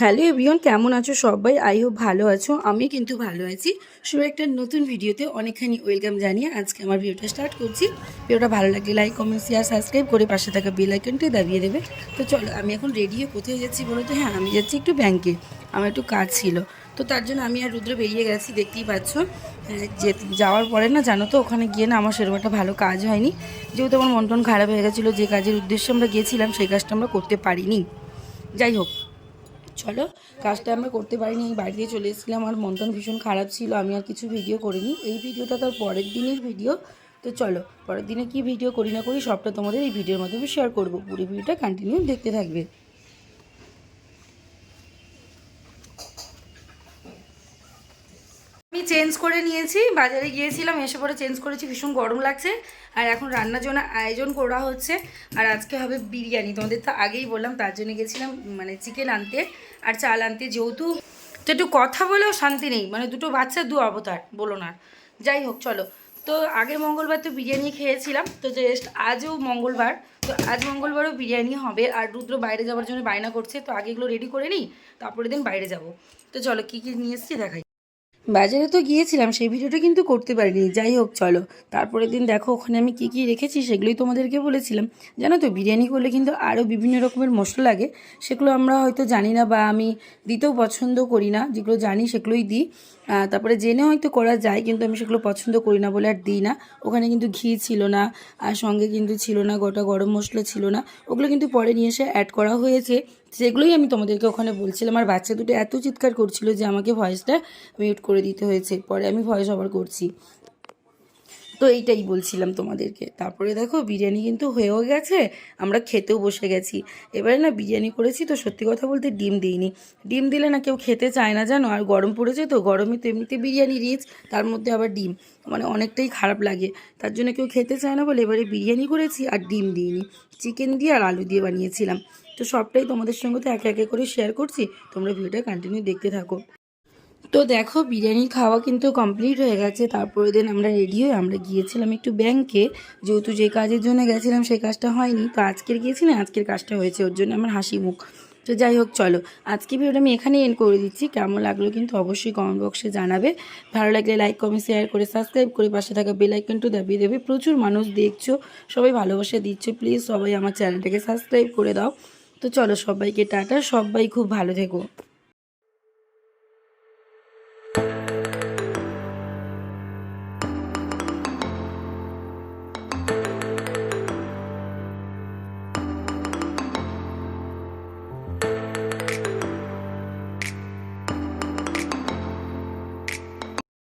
Hello everyone কেমন আছো সবাই? আই হোপ ভালো আছো আমি কিন্তু ভালো আছি। শুরু একটা নতুন ভিডিওতে অনেকখানি ওয়েলকাম জানিয়ে আজকে আমার ভিডিওটা স্টার্ট করছি। ভিডিওটা ভালো লাগলে লাইক কমেন্ট শেয়ার সাবস্ক্রাইব করে পাশে থাকা বেল আইকনটি দাবিয়ে দেবে। তো চলো আমি এখন রেডি হয়ে কোথায় যাচ্ছি বলো তো? হ্যাঁ আমি যাচ্ছি একটু ব্যাংকে আমার একটু কাজ ছিল। তো তার জন্য আমি আর রুদ্র বেরিয়ে গেছি দেখতেই পাচ্ছ। হ্যাঁ, যে যাওয়ার পরে না জানো তো ওখানে গিয়ে না আমার সেরকম একটা ভালো কাজ হয়নি। যেহেতু আমার মন টন খারাপ হয়ে গেছিল যে কাজের উদ্দেশ্যে আমরা গিয়েছিলাম সেই কাজটা আমরা করতে পারিনি। যাই হোক চলো, কাজটা আমরা করতে পারিনি আমি দিয়ে চলে এসেছিলাম আমার মন ভীষণ খারাপ ছিল, আমি আর কিছু ভিডিও করিনি। এই ভিডিওটা তার পরের দিনের ভিডিও তো চলো, পরের দিনে কি ভিডিও করি না করি, সবটা তোমাদের এই ভিডিওর মাধ্যমে শেয়ার করব। পুরো ভিডিওটা কন্টিনিউ দেখতে থাকবে। চেঞ্জ করে নিয়েছি, বাজারে গিয়েছিলাম, এসে পরে চেঞ্জ করেছি, ভীষণ গরম লাগছে। আর এখন রান্নার জন্য আয়োজন করা হচ্ছে। আর আজকে হবে বিরিয়ানি, তোমাদের তো আগেই বললাম, তার জন্য গেছিলাম মানে চিকেন আনতে আর চাল আনতে। যেহেতু তো একটু কথা বলেও শান্তি নেই মানে দুটো বাচ্চা, দু অবতার, বলো না। যাই হোক, চলো। তো আগে মঙ্গলবার তো বিরিয়ানি খেয়েছিলাম, তো জাস্ট আজও মঙ্গলবার, তো আজ মঙ্গলবারও বিরিয়ানি হবে। আর রুদ্র বাইরে যাওয়ার জন্য বায়না করছে, তো আগে এগুলো রেডি করে নিই তারপরে দিন বাইরে যাব। তো চলো, কী কী নিয়ে এসেছি দেখাই। বাজারে তো গিয়েছিলাম, সেই ভিডিওটা কিন্তু করতে পারিনি। যাই হোক, চলো। তারপরের দিন দেখো, ওখানে আমি কী কী রেখেছি সেগুলোই তোমাদেরকে বলেছিলাম। জানো তো, বিরিয়ানি করলে কিন্তু আরও বিভিন্ন রকমের মশলা লাগে। সেগুলো আমরা হয়তো জানি না বা আমি দিতেও পছন্দ করি না। যেগুলো জানি সেগুলোই দিই। তারপরে জেনে হয়তো করা যায়, কিন্তু আমি সেগুলো পছন্দ করি না বলে আর দিই না। ওখানে কিন্তু ঘি ছিল না, আর সঙ্গে কিন্তু ছিল না, গোটা গরম মশলা ছিল না। ওগুলো কিন্তু পরে নিয়ে এসে অ্যাড করা হয়েছে। সেগুলোই আমি তোমাদেরকে ওখানে বলছিলাম, আর বাচ্চা দুটো এত চিৎকার করছিল যে আমাকে ভয়েসটা মিউট করে দিতে হয়েছে। পরে আমি ভয়েস ওভার করছি। তো এইটাই বলছিলাম তোমাদেরকে। তারপরে দেখো, বিরিয়ানি কিন্তু হয়েও গেছে, আমরা খেতেও বসে গেছি। এবারে না, বিরিয়ানি করেছি তো সত্যি কথা বলতে ডিম দিইনি। ডিম দিলে না কেউ খেতে চায় না, জানো? আর গরম পড়েছে তো, গরমে তো এমনিতে বিরিয়ানি রিচ তার মধ্যে আবার ডিম। মানে অনেকটাই খারাপ লাগে। তার জন্য কেউ খেতে চায় না বলে এবারে বিরিয়ানি করেছি আর ডিম দিইনি। চিকেন দিয়ে আর আলু দিয়ে বানিয়েছিলাম। তো সবটাই তোমাদের সঙ্গে তো একে একে করে শেয়ার করছি। তোমরা ভিডিওটা কন্টিনিউ দেখতে থাকো। তো দেখো, বিরিয়ানি খাওয়া কিন্তু কমপ্লিট হয়ে গেছে। তারপরে দিন আমরা রেডি হয়ে আমরা গিয়েছিলাম একটু ব্যাংকে যেহেতু যে কাজের জন্য গেছিলাম, সেই কাজটা হয়নি। তো আজকের গিয়েছি না, আজকের কাজটা হয়েছে। ওর জন্য আমার হাসি মুখ। তো যাই হোক, চলো। আজকে ভিডিওটা আমি এখানেই এন্ড করে দিচ্ছি। কেমন লাগল কিন্তু অবশ্যই কমেন্ট বক্সে জানাবে। ভালো লাগলে লাইক কমেন্ট শেয়ার করে সাবস্ক্রাইব করে পাশে থাকা বেল আইকনটা দাবিয়ে দেবে। প্রচুর মানুষ দেখছ, সবাই ভালোবাসা দিচ্ছ। প্লিজ সবাই আমার চ্যানেলটাকে সাবস্ক্রাইব করে দাও। তো চলো সবাইকে টাটা সবাই খুব ভালো থেকো।